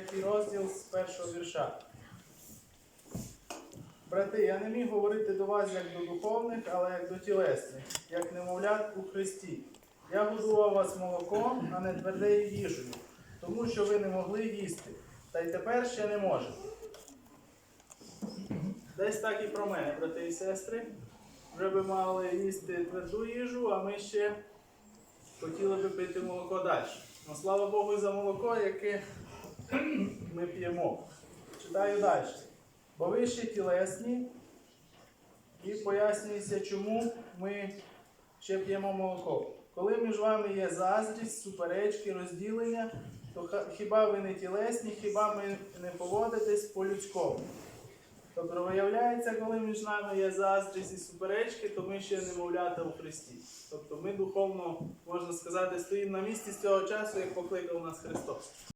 третій розділ з першого вірша. Брати, я не міг говорити до вас як до духовних, але як до тілесних, як немовлят у Христі. Я годував вас молоком, а не твердею їжею, тому що ви не могли їсти, та й тепер ще не можете. Десь так і про мене, брати і сестри. Вже би мали їсти тверду їжу, а ми ще хотіли би пити молоко далі. Ну, слава Богу за молоко, яке ми п'ємо. Читаю далі. Бо ви ще тілесні, і пояснюється, чому ми ще п'ємо молоко. Коли між вами є заздрість, суперечки, розділення, то хіба ви не тілесні, хіба ми не поводитесь по-людському? Тобто виявляється, коли між нами є заздрість і суперечки, то ми ще немовлята у Христі. Тобто ми духовно, можна сказати, стоїмо на місці з цього часу, як покликав нас Христос.